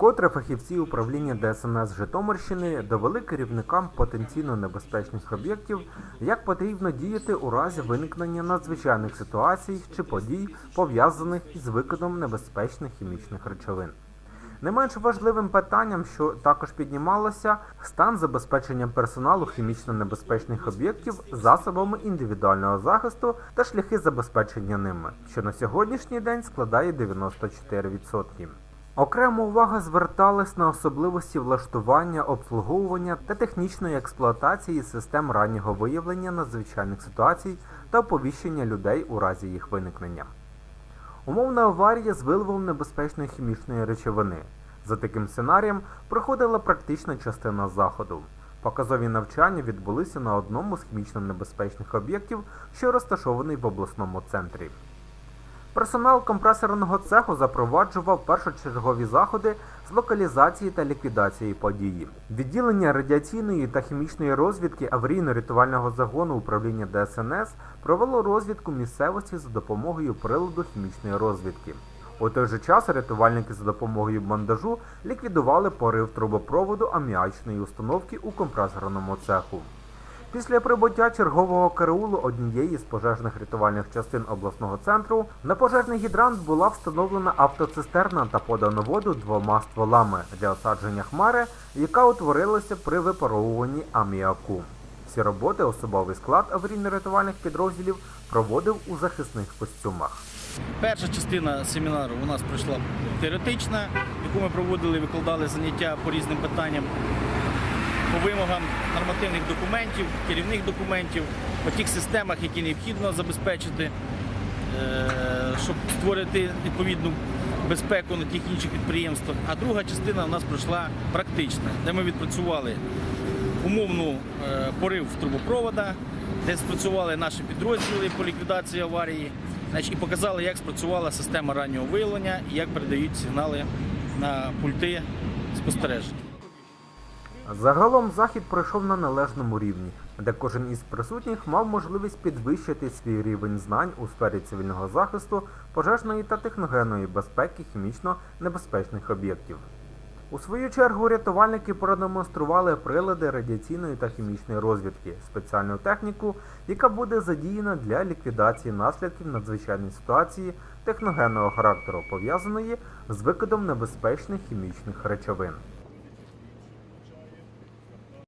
Вкотре фахівці управління ДСНС Житомирщини довели керівникам потенційно небезпечних об'єктів, як потрібно діяти у разі виникнення надзвичайних ситуацій чи подій, пов'язаних із викидом небезпечних хімічних речовин. Не менш важливим питанням, що також піднімалося, стан забезпечення персоналу хімічно небезпечних об'єктів засобами індивідуального захисту та шляхи забезпечення ними, що на сьогоднішній день складає 94%. Окрема увага зверталась на особливості влаштування, обслуговування та технічної експлуатації систем раннього виявлення надзвичайних ситуацій та оповіщення людей у разі їх виникнення. Умовна аварія з виливом небезпечної хімічної речовини. За таким сценарієм проходила практична частина заходу. Показові навчання відбулися на одному з хімічно небезпечних об'єктів, що розташований в обласному центрі. Персонал компресорного цеху запроваджував першочергові заходи з локалізації та ліквідації події. Відділення радіаційної та хімічної розвідки аварійно-рятувального загону управління ДСНС провело розвідку місцевості за допомогою приладу хімічної розвідки. У той же час рятувальники за допомогою бандажу ліквідували порив трубопроводу аміачної установки у компресорному цеху. Після прибуття чергового караулу однієї з пожежних рятувальних частин обласного центру на пожежний гідрант була встановлена автоцистерна та подано воду двома стволами для осадження хмари, яка утворилася при випаровуванні аміаку. Всі роботи особовий склад аварійно-рятувальних підрозділів проводив у захисних костюмах. Перша частина семінару у нас пройшла теоретична, яку ми проводили, викладали заняття по різним питанням, по вимогам нормативних документів, керівних документів, по тих системах, які необхідно забезпечити, е, щоб створити відповідну безпеку на тих інших підприємствах. А друга частина у нас пройшла практична, де ми відпрацювали умовну е, порив трубопровода, де спрацювали наші підрозділи по ліквідації аварії, і показали, як спрацювала система раннього виявлення і як передають сигнали на пульти спостереження. Загалом захід пройшов на належному рівні, де кожен із присутніх мав можливість підвищити свій рівень знань у сфері цивільного захисту, пожежної та техногенної безпеки хімічно небезпечних об'єктів. У свою чергу рятувальники продемонстрували прилади радіаційної та хімічної розвідки, спеціальну техніку, яка буде задіяна для ліквідації наслідків надзвичайної ситуації техногенного характеру, пов'язаної з викидом небезпечних хімічних речовин.